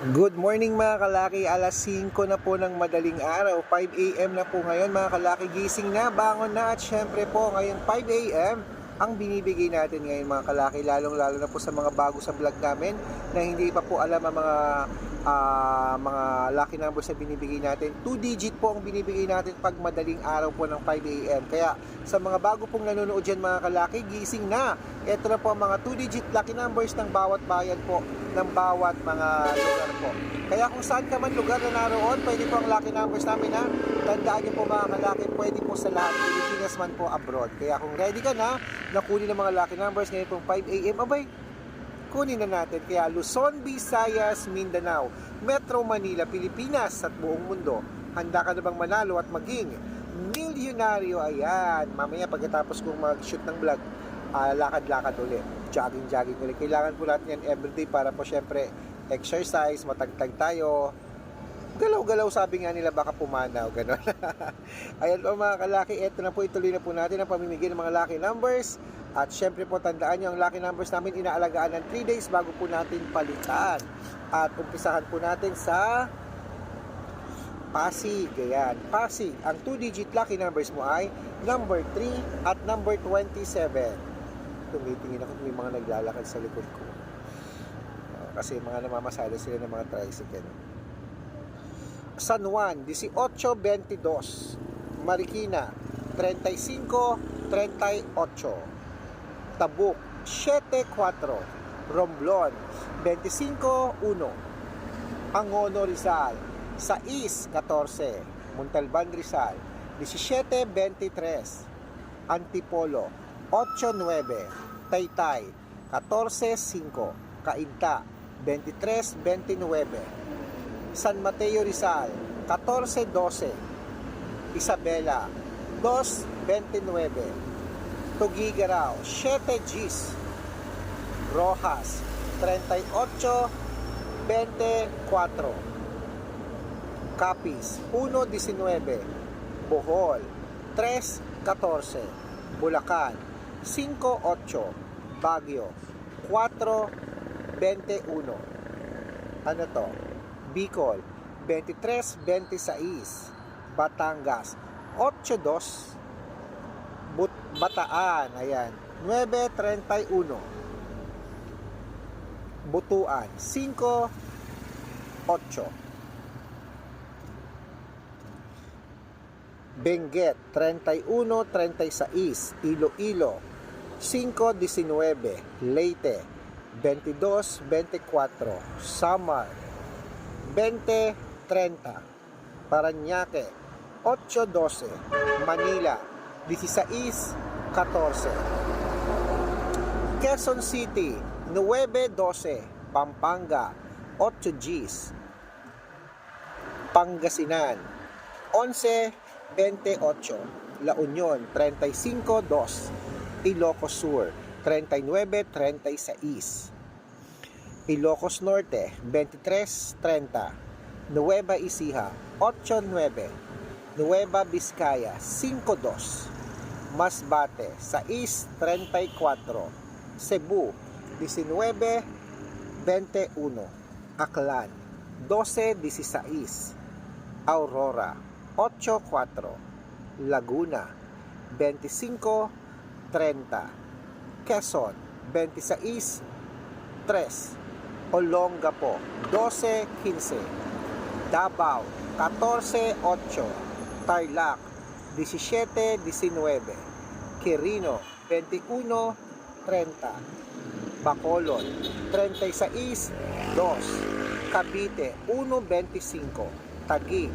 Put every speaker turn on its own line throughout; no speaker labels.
Good morning mga kalaki, alas 5 na po ng madaling araw, 5 a.m. na po ngayon mga kalaki, gising na, bangon na at syempre po ngayon 5 a.m. ang binibigay natin ngayon mga kalaki, lalong lalo na po sa mga bago sa vlog namin na hindi pa po alam ang mga ah, mga lucky numbers na binibigay natin. 2 digit po ang binibigay natin pag madaling araw po ng 5 a.m. Kaya sa mga bago pong nanonood dyan mga kalaki, gising na. Ito na po ang mga 2 digit lucky numbers ng bawat bayan po ng bawat mga lugar po. Kaya kung saan ka man lugar na naroon, pwede po ang lucky numbers namin ha. Tandaan niyo po mga kalaki, pwede po sa lahat. Pilipinas man po abroad. Kaya kung ready ka na, nakunin ang mga lucky numbers ngayon pong 5 a.m. Abay, kunin na natin. Kaya Luzon, Visayas, Mindanao, Metro Manila, Pilipinas at buong mundo. Handa ka na bang manalo at maging milyonaryo? Ayan, mamaya pagkatapos kong mag-shoot ng vlog, ah, lakad-lakad ulit. Jogging-jogging ulit. Kailangan po natin yan everyday para po syempre exercise, matagtag tayo. Galaw-galaw sabi nga nila baka pumanaw, gano'n. Ayan po mga kalaki, eto na po ituloy na po natin ang pamimigay ng mga lucky numbers. At syempre po tandaan nyo, ang lucky numbers namin inaalagaan ng 3 days bago po natin palitan. At umpisahan po natin sa Pasig. Ayan, Pasig. Ang 2-digit lucky numbers mo ay number 3 at number 27. Tumitingin ako may mga naglalakad sa likod ko. Kasi mga namamasada sila ng mga tricycle. San Juan, 18.22. Marikina, 35.38. Tabuk, 7.4. Romblon, 25.1. Angono Rizal, 6.14. Montalban Rizal, 17.23. Antipolo, 8.9. Taytay, 14.5. Cainta, 23.29. San Mateo Rizal, 14.12. Isabela, 2.29. Tugigaraw, 7 Gs. Rojas, 38.24. Capiz, 1.19. Bohol, 3.14. Bulacan, 5.8. Baguio, 4.21. Ano to? Bicol, 23-26. Batangas, 8-2. But Bataan, ayan, 9-31. Butuan, 5-8. Benguet, 31-36. Iloilo, 5-19. Leyte, 22-24. Samar, 20-30. Paranaque, 8-12. Manila, 16-14. Quezon City, 9-12. Pampanga, 8 Gs. Pangasinan, 11-28. La Union, 35-2. Ilocos Sur, 39-36. Ilocos Norte, 23-30. Nueva Ecija, 8-9. Nueva Vizcaya, 5-2. Masbate, 6-34. Cebu, 19-21. Aklan, 12-16. Aurora, 8-4. Laguna, 25-30. Quezon, 26-3. Olongapo, 12-15. Davao, 14-8. Tarlac, 17-19. Quirino, 21-30. Bacolod, 36-2. Cavite, 1-25. Taguig,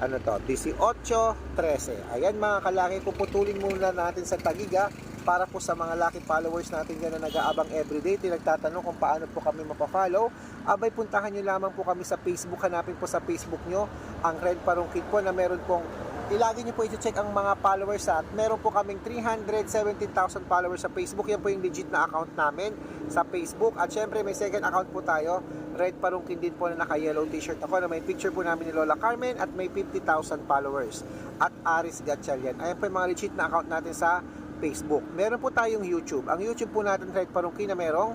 ano to, 18-13. Ayan mga kalaki, puputulin muna natin sa Taguig ha, para po sa mga lucky followers natin dyan na nag-aabang everyday, tinagtatanong kung paano po kami mapafollow, abay puntahan nyo lamang po kami sa Facebook, hanapin po sa Facebook nyo ang Red Parungkit po na meron pong Ilagi nyo po i-check ang mga followers at meron po kaming 317,000 followers sa Facebook. Yan po yung legit na account namin sa Facebook. At syempre may second account po tayo. Red Parungkin din po na naka-yellow t-shirt ako na may picture po namin ni Lola Carmen at may 50,000 followers. At Aris Gatchalian. Ayan po yung mga legit na account natin sa Facebook. Meron po tayong YouTube. Ang YouTube po natin Red Parungkin na merong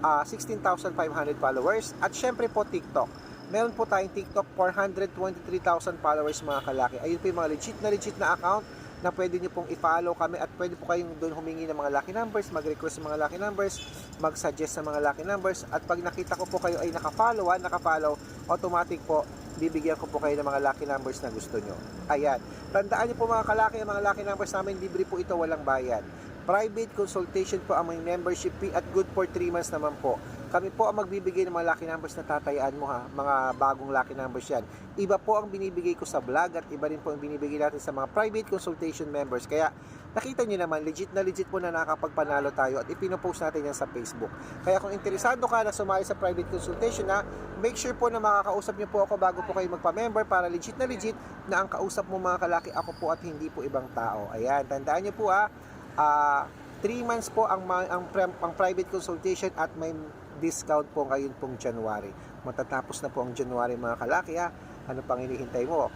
ah, 16,500 followers. At syempre po TikTok. Meron po tayong TikTok 423,000 followers mga kalaki. Ayun po yung mga legit na legit na account na pwede nyo pong i-follow kami at pwede po kayong doon humingi ng mga lucky numbers, mag-request ng mga lucky numbers, mag-suggest ng mga lucky numbers at pag nakita ko po kayo ay naka-follow, ah, naka-follow, automatic po bibigyan ko po kayo ng mga lucky numbers na gusto nyo. Ayan. Tandaan nyo po mga kalaki, ang mga lucky numbers namin, libre po ito, walang bayad. Private consultation po ang may membership fee at good for 3 months naman po. Kami po ang magbibigay ng mga lucky numbers na tatayaan mo ha, mga bagong lucky numbers yan. Iba po ang binibigay ko sa vlog at iba rin po ang binibigay natin sa mga private consultation members. Kaya nakita nyo naman, legit na legit po na nakakapagpanalo tayo at ipinopost natin yan sa Facebook. Kaya kung interesado ka na sumali sa private consultation na, make sure po na makakausap nyo po ako bago po kayo magpa-member para legit na legit na ang kausap mo mga kalaki ako po at hindi po ibang tao. Ayan, tandaan nyo po ha, ah 3 months po ang, ang, ang private consultation at may discount po ngayon pong January. Matatapos na po ang January mga kalaki ha. Ano pang hinihintay mo?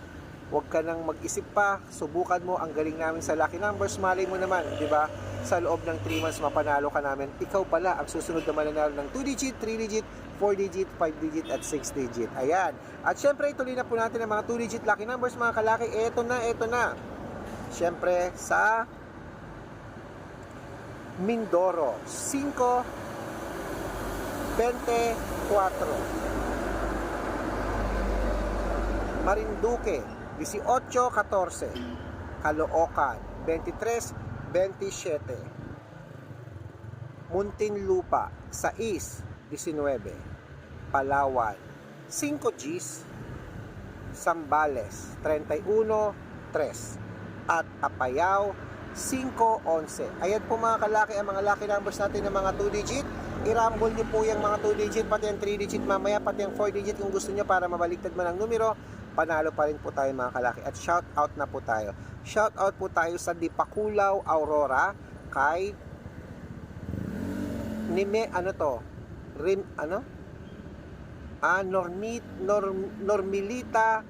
Huwag ka nang mag-isip pa, subukan mo ang galing namin sa lucky numbers, malay mo naman, di ba? Sa loob ng 3 months mapanalo ka namin, ikaw pala ang susunod na mananalo ng 2 digit, 3 digit, 4 digit, 5 digit at 6 digit. Ayan. At syempre, ituloy na po natin ang mga 2 digit lucky numbers mga kalaki. Eto na, eto na. Syempre, sa Mindoro, 5 24 Marinduque 18-14 Caloocan. 23-27 Muntinlupa. 6-19 Palawan. 5 Gs Sambales 31-3 at Apayao 5-11 Ayan po mga kalaki ang mga lucky numbers natin ng mga 2 digit i-rumble nyo po yung mga 2 digit, pati yung 3 digit mamaya, pati yung 4 digit kung gusto nyo para mabaliktad man ang numero, panalo pa rin po tayo mga kalaki. At shout out na po tayo. Shout out po tayo sa Dipakulaw Aurora kay Nime, ano to? Rim, ano? Ah, Normit, Norm, Normilita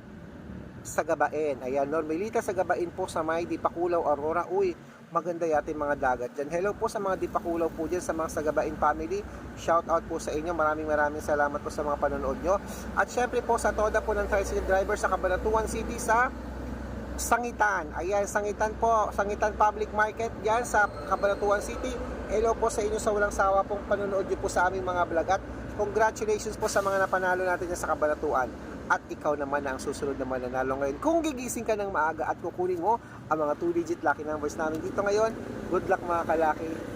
Sagabain. Ayan, Normilita Sagabain po sa may Dipakulaw Aurora. Uy, maganda yata yung mga dagat dyan. Hello po sa mga dipakulaw po dyan, sa mga Sagabain family. Shout out po sa inyo. Maraming maraming salamat po sa mga panonood nyo. At syempre po sa toda po ng tricycle driver sa Cabanatuan City sa Sangitan. Ayan, Sangitan po. Sangitan Public Market yan sa Cabanatuan City. Hello po sa inyo sa walang sawa pong panonood nyo po sa aming mga vlog. At congratulations po sa mga napanalo natin sa Cabanatuan at ikaw naman na ang susunod na mananalo ngayon. Kung gigising ka ng maaga at kukunin mo ang mga 2-digit lucky numbers namin dito ngayon, good luck mga kalaki.